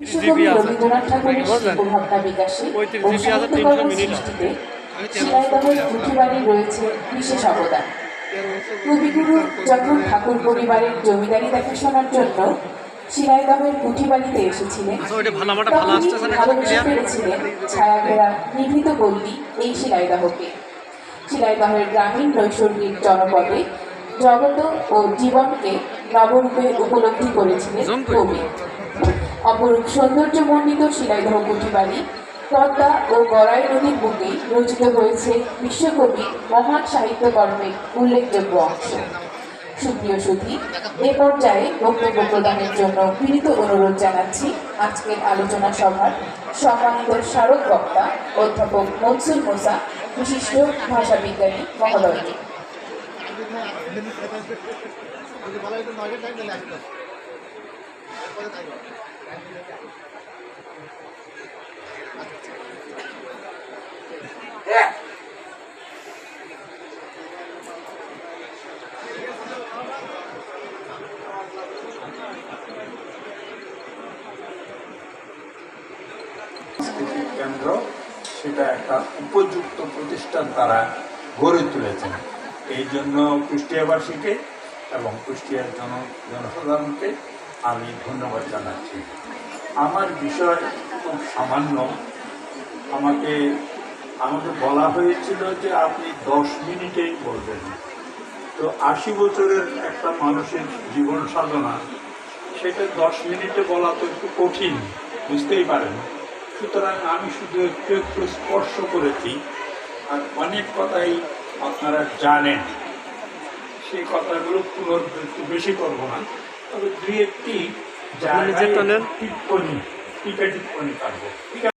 বিশ্বকবি রবীন্দ্রনাথ ঠাকুরের শিল্পভাবনা বিকাশে। ও সাহিত্যকরণ সৃষ্টিতে শিলাইদহের পুঁথিবাড়ির রয়েছে বিশেষ অবদান। কবিগুরু যখন ঠাকুর পরিবারের জমিদারি দেখাশোনার জন্য শিলাইদহের পুঁথিবাড়িতে এসেছিলেন। ভালোবেসে clear? ছায়াঘেরা নিভৃত এই শিলাইদহকে শিলাইদহের গ্রামীণ নৈসর্গিক জনপদে জগত ও জীবনকে নবরূপে উপলব্ধি করেছিলেন? কবি অপরূপ সৌন্দর্যমণ্ডিত শিলাইদহ পুঁথিবাড়ি পদ্মা ও গড়াই নদীর বুকে রচিত হয়েছে বিশ্বকবি মহান সাহিত্যকর্মের উল্লেখযোগ্য অংশ। সুপ্রিয় সুধী, এ পর্যায়ে বক্তব্য প্রদানের জন্য পীড়িত অনুরোধ জানাচ্ছি আজকের আলোচনা সভার সম্মানিত স্মারক বক্তা, অধ্যাপক মনসুর মোসা, বিশিষ্ট ভাষাবিজ্ঞানী মহোদয়কে সাংস্কৃতিক কেন্দ্র, সেটা একটা উপযুক্ত প্রতিষ্ঠান তারা গড়ে তুলেছেন। এই জন্য কুষ্টিয়াবাসীকে এবং কুষ্টিয়ার জন, জনসাধারণকে আমি ধন্যবাদ জানাচ্ছি। আমার বিষয় খুব সামান্য। আমাকে আমাকে বলা হয়েছিল যে আপনি দশ মিনিটেই বলবেন। তো আশি বছরের একটা মানুষের জীবন সাধনা সেটা দশ মিনিটে বলা তো একটু কঠিন বুঝতেই পারেন। সুতরাং আমি শুধু একটু একটু স্পর্শ করেছি আর অনেক কথাই আপনারা জানেন। সেই কথাগুলো পুনরাবৃত্তি বেশি করব না তবে দুই একটি টিপ্পণী টিকা টিপ্পণী পারব ঠিক আছে